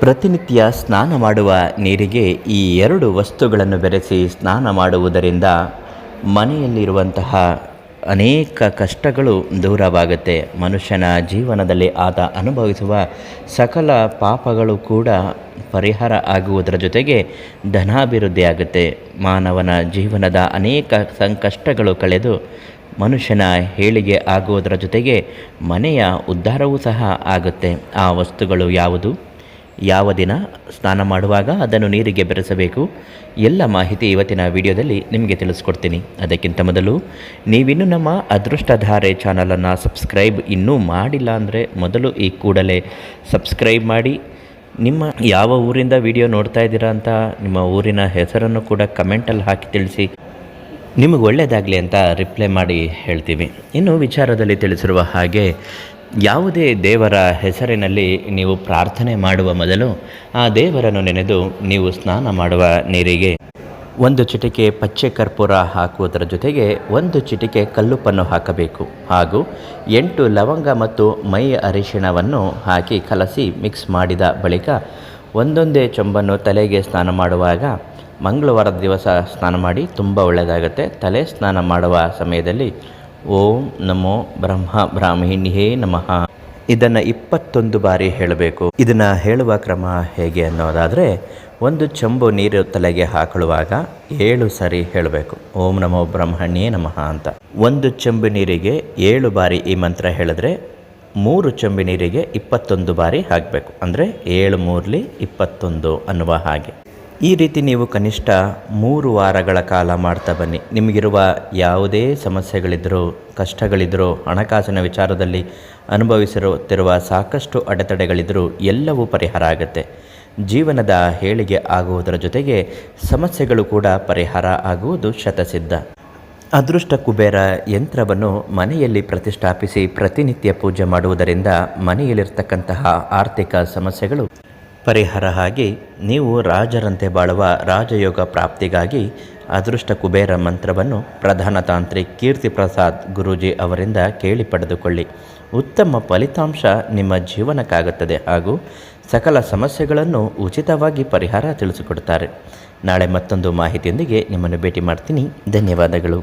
ಪ್ರತಿನಿತ್ಯ ಸ್ನಾನ ಮಾಡುವ ನೀರಿಗೆ ಈ ಎರಡು ವಸ್ತುಗಳನ್ನು ಬೆರೆಸಿ ಸ್ನಾನ ಮಾಡುವುದರಿಂದ ಮನೆಯಲ್ಲಿರುವಂತಹ ಅನೇಕ ಕಷ್ಟಗಳು ದೂರವಾಗುತ್ತೆ. ಮನುಷ್ಯನ ಜೀವನದಲ್ಲಿ ಆತ ಅನುಭವಿಸುವ ಸಕಲ ಪಾಪಗಳು ಕೂಡ ಪರಿಹಾರ ಆಗುವುದರ ಜೊತೆಗೆ ಧನಾಭಿವೃದ್ಧಿ ಆಗುತ್ತೆ ಮಾನವನ ಜೀವನದ ಅನೇಕ ಸಂಕಷ್ಟಗಳು ಕಳೆದು ಮನುಷ್ಯನ ಹೇಳಿಗೆ ಆಗುವುದರ ಜೊತೆಗೆ ಮನೆಯ ಉದ್ಧಾರವೂ ಸಹ ಆಗುತ್ತೆ. ಆ ವಸ್ತುಗಳು ಯಾವುದು? ಯಾವ ದಿನ ಸ್ನಾನ ಮಾಡುವಾಗ ಅದನ್ನು ನೀರಿಗೆ ಬೆರೆಸಬೇಕು? ಎಲ್ಲ ಮಾಹಿತಿ ಇವತ್ತಿನ ವಿಡಿಯೋದಲ್ಲಿ ನಿಮಗೆ ತಿಳಿಸ್ಕೊಡ್ತೀನಿ. ಅದಕ್ಕಿಂತ ಮೊದಲು, ನೀವಿನ್ನು ನಮ್ಮ ಅದೃಷ್ಟಧಾರೆ ಚಾನಲನ್ನು ಸಬ್ಸ್ಕ್ರೈಬ್ ಇನ್ನೂ ಮಾಡಿಲ್ಲ ಅಂದರೆ ಮೊದಲು ಈ ಕೂಡಲೇ ಸಬ್ಸ್ಕ್ರೈಬ್ ಮಾಡಿ. ನಿಮ್ಮ ಯಾವ ಊರಿಂದ ವಿಡಿಯೋ ನೋಡ್ತಾ ಇದ್ದೀರಾ ಅಂತ ನಿಮ್ಮ ಊರಿನ ಹೆಸರನ್ನು ಕೂಡ ಕಮೆಂಟಲ್ಲಿ ಹಾಕಿ ತಿಳಿಸಿ. ನಿಮಗೆ ಒಳ್ಳೆಯದಾಗಲಿ ಅಂತ ರಿಪ್ಲೈ ಮಾಡಿ ಹೇಳ್ತೀವಿ. ಇನ್ನು ವಿಚಾರದಲ್ಲಿ ತಿಳಿಸಿರುವ ಹಾಗೆ ಯಾವುದೇ ದೇವರ ಹೆಸರಿನಲ್ಲಿ ನೀವು ಪ್ರಾರ್ಥನೆ ಮಾಡುವ ಮೊದಲು ಆ ದೇವರನ್ನು ನೆನೆದು ನೀವು ಸ್ನಾನ ಮಾಡುವ ನೀರಿಗೆ. ಒಂದು ಚಿಟಿಕೆ ಪಚ್ಚೆ ಕರ್ಪೂರ ಹಾಕುವುದರ ಜೊತೆಗೆ ಒಂದು ಚಿಟಿಕೆ ಕಲ್ಲುಪ್ಪನ್ನು ಹಾಕಬೇಕು. ಹಾಗೂ ಎಂಟು ಲವಂಗ ಮತ್ತು ಮೈ ಅರಿಶಿಣವನ್ನು ಹಾಕಿ ಕಲಸಿ ಮಿಕ್ಸ್ ಮಾಡಿದ ಬಳಿಕ ಒಂದೊಂದೇ ಚೊಂಬನ್ನು ತಲೆಗೆ ಸ್ನಾನ ಮಾಡುವಾಗ ಮಂಗಳವಾರದ ದಿವಸ ಸ್ನಾನ ಮಾಡಿ ತುಂಬ ಒಳ್ಳೆಯದಾಗುತ್ತೆ. ತಲೆ ಸ್ನಾನ ಮಾಡುವ ಸಮಯದಲ್ಲಿ ಓಂ ನಮೋ ಬ್ರಹ್ಮ ಬ್ರಾಹ್ಮಿಣಿಯೇ ನಮಃ. ಇದನ್ನು ಇಪ್ಪತ್ತೊಂದು ಬಾರಿ ಹೇಳಬೇಕು. ಇದನ್ನು ಹೇಳುವ ಕ್ರಮ ಹೇಗೆ ಅನ್ನೋದಾದರೆ, ಒಂದು ಚಂಬು ನೀರು ತಲೆಗೆ ಹಾಕೊಳ್ಳುವಾಗ ಏಳು ಸರಿ ಹೇಳಬೇಕು. ಓಂ ನಮೋ ಬ್ರಹ್ಮಣ್ಯೇ ನಮಃ ಅಂತ. ಒಂದು ಚಂಬು ನೀರಿಗೆ ಏಳು ಬಾರಿ ಈ ಮಂತ್ರ ಹೇಳಿದ್ರೆ, ಮೂರು ಚಂಬು ನೀರಿಗೆ ಇಪ್ಪತ್ತೊಂದು ಬಾರಿ ಹಾಕಬೇಕು. ಅಂದರೆ ಏಳು ಮೂರ್ಲಿ ಇಪ್ಪತ್ತೊಂದು ಅನ್ನುವ ಹಾಗೆ. ಈ ರೀತಿ ನೀವು ಕನಿಷ್ಠ ಮೂರು ವಾರಗಳ ಕಾಲ ಮಾಡ್ತಾ ಬನ್ನಿ. ನಿಮಗಿರುವ ಯಾವುದೇ ಸಮಸ್ಯೆಗಳಿದ್ದರೂ ಕಷ್ಟಗಳಿದ್ದರೂ ಹಣಕಾಸಿನ ವಿಚಾರದಲ್ಲಿ ಅನುಭವಿಸಿರುತ್ತಿರುವ ಸಾಕಷ್ಟು ಅಡೆತಡೆಗಳಿದ್ದರೂ ಎಲ್ಲವೂ ಪರಿಹಾರ ಆಗುತ್ತೆ. ಜೀವನದ ಹೇಳಿಗೆ ಆಗುವುದರ ಜೊತೆಗೆ ಸಮಸ್ಯೆಗಳು ಕೂಡ ಪರಿಹಾರ ಆಗುವುದು ಶತಸಿದ್ಧ. ಅದೃಷ್ಟ ಕುಬೇರ ಯಂತ್ರವನ್ನು ಮನೆಯಲ್ಲಿ ಪ್ರತಿಷ್ಠಾಪಿಸಿ ಪ್ರತಿನಿತ್ಯ ಪೂಜೆ ಮಾಡುವುದರಿಂದ ಮನೆಯಲ್ಲಿರ್ತಕ್ಕಂತಹ ಆರ್ಥಿಕ ಸಮಸ್ಯೆಗಳು ಪರಿಹಾರ ಹಾಗೆ ನೀವು ರಾಜರಂತೆ ಬಾಳುವ ರಾಜಯೋಗ ಪ್ರಾಪ್ತಿಗಾಗಿ ಅದೃಷ್ಟ ಕುಬೇರ ಮಂತ್ರವನ್ನು ಪ್ರಧಾನ ತಾಂತ್ರಿ ಕೀರ್ತಿ ಪ್ರಸಾದ್ ಗುರೂಜಿ ಅವರಿಂದ ಕೇಳಿ ಪಡೆದುಕೊಳ್ಳಿ. ಉತ್ತಮ ಫಲಿತಾಂಶ ನಿಮ್ಮ ಜೀವನಕ್ಕಾಗುತ್ತದೆ ಹಾಗೂ ಸಕಲ ಸಮಸ್ಯೆಗಳನ್ನು ಉಚಿತವಾಗಿ ಪರಿಹಾರ ತಿಳಿಸಿಕೊಡುತ್ತಾರೆ. ನಾಳೆ ಮತ್ತೊಂದು ಮಾಹಿತಿಯೊಂದಿಗೆ ನಿಮ್ಮನ್ನು ಭೇಟಿ ಮಾಡ್ತೀನಿ. ಧನ್ಯವಾದಗಳು.